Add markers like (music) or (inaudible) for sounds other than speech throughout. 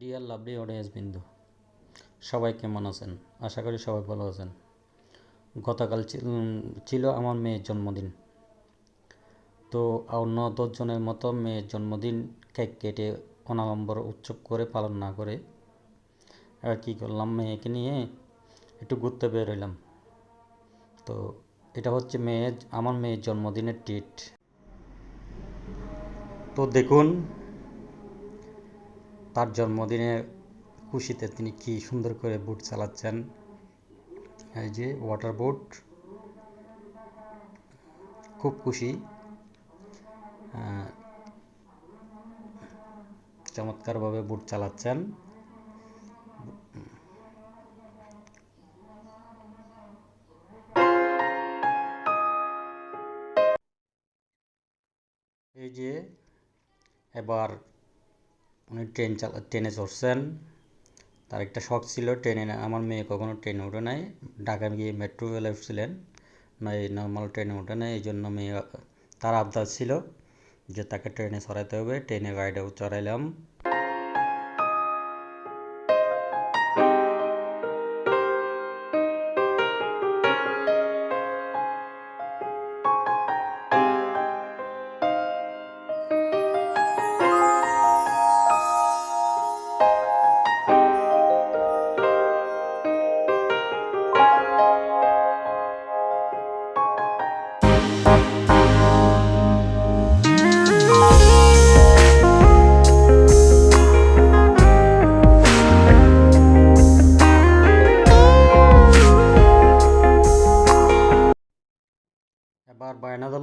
Deer lovely audience বিন্দু, সবাই কেমন আছেন? আশা করি সবাই ভালো আছেন। গতকাল ছিল আমার মেয়ের জন্মদিন। তো অন্য দশজনের মতো মেয়ের জন্মদিন কেক কেটে অনালম্বর উৎসব করে পালন না করে এবার কী করলাম, মেয়েকে নিয়ে একটু ঘুরতে বেরোলাম তো এটা হচ্ছে মেয়ের আমার মেয়ের জন্মদিনের ট্রিট তো দেখুন তার জন্মদিনে খুশিতে তিনি কি সুন্দর করে বুট চালাচ্ছেন? এই যে ওয়াটার বোট খুব খুশি। চমৎকারভাবে বুট চালাচ্ছেন। এই যে এবার উনি ট্রেন চালা, ট্রেনে চড়ছেন। তার একটা শখ ছিল ট্রেনে আমার মেয়ে কখনো ট্রেনে ওঠে নাই। ঢাকায় গিয়ে মেট্রো রেলে উঠছিলেন। না, এই নর্মাল ট্রেনে ওঠে নাই, এই জন্য মেয়ে, তার আবদার ছিল যে তাকে ট্রেনে চড়াইতে হবে। ট্রেনে গাড়িটাও চড়াইলাম।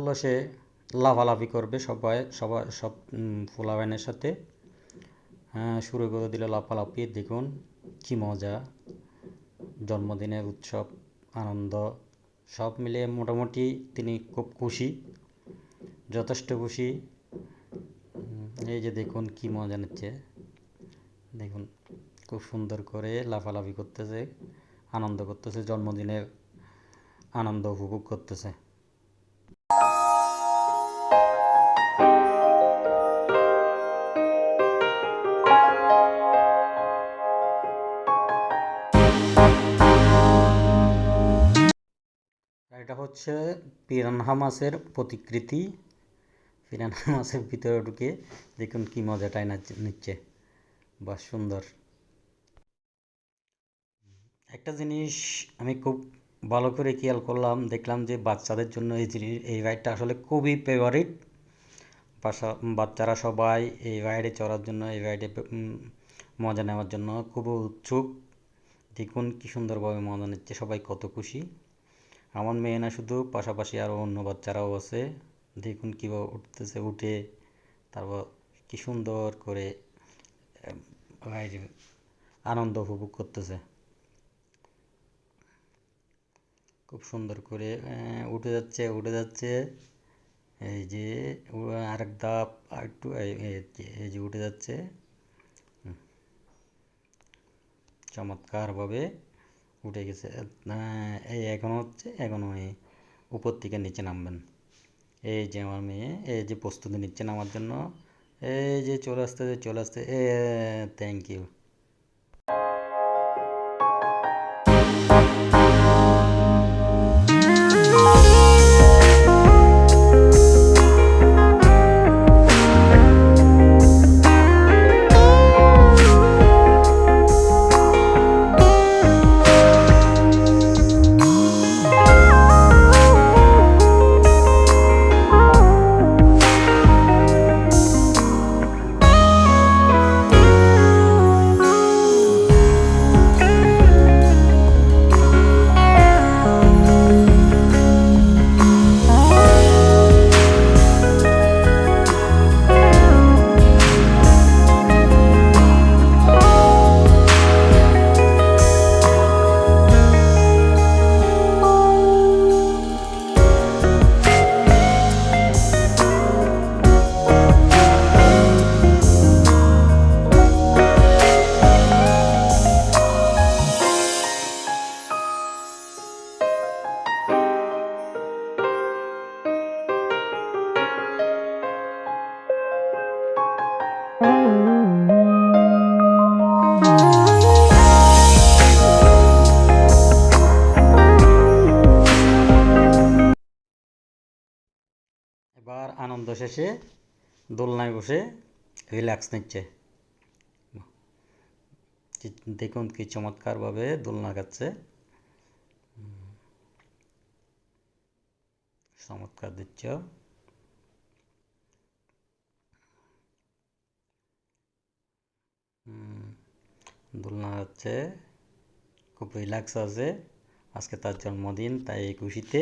ধরলো সে লাফালাফি করবে সবাই সবাই সব ফুলাবাইনের সাথে। হ্যাঁ শুরু করে দিল লাফালাফি, দেখুন কি মজা। জন্মদিনের উৎসব, আনন্দ, সব মিলিয়ে মোটামুটি তিনি খুব খুশি, যথেষ্ট খুশি। এই যে দেখুন কি মজা নিচ্ছে। দেখুন খুব সুন্দর করে লাফালাফি করতেছে, আনন্দ করতেছে, জন্মদিনের আনন্দ উপভোগ করতেছে। এটা হচ্ছে পিরানহা মাছের প্রতিকৃতি। পিরানহা (laughs) মাছের ভিতরে ঢুকে দেখুন কি মজাটাই নিচ্ছে। বা সুন্দর। একটা জিনিস আমি খুব ভালো করে খেয়াল করলাম, দেখলাম যে বাচ্চাদের জন্য এই জিনিস, এই রাইডটা আসলে খুবই ফেভারিট বাসা, বাচ্চারা সবাই এই রাইডে চড়ার জন্য, এই রাইডে মজা নেওয়ার জন্য খুব উৎসুক। দেখুন কি সুন্দরভাবে মজা নিচ্ছে, সবাই কত খুশি। আমার মেয়ে না, শুধু পাশাপাশি আরও অন্য বাচ্চারাও আছে। দেখুন কীভাবে উঠতেছে, উঠে তারপর কি সুন্দর করে আনন্দ উপভোগ করতেছে। খুব সুন্দর করে উঠে যাচ্ছে উঠে যাচ্ছে। এই যে আরেক ধাপ, আরেকটু, এই যে- উঠে যাচ্ছে। চমৎকারভাবে উঠে গেছে। এই এখন হচ্ছে, এখন ওই উপর থেকে নিচে নামবেন। এই যে আমার মেয়ে, এই যে প্রস্তুতি নিচ্ছে নামার জন্য, এই যে চলে আসতে চলে আসতে, এ থ্যাংক ইউ আনন্দ শেষে দোলনায় বসে রিল্যাক্স নিচ্ছে। দেখুন কি চমৎকারভাবে দোলনা খাচ্ছে চমৎকার দিচ্ছ। দোলনা হচ্ছে খুব রিল্যাক্স আছে। আজকে তার জন্মদিন, তাই এই খুশিতে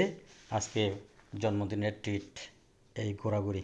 আজকে জন্মদিনের ট্রিট এই ঘোরাঘুরি।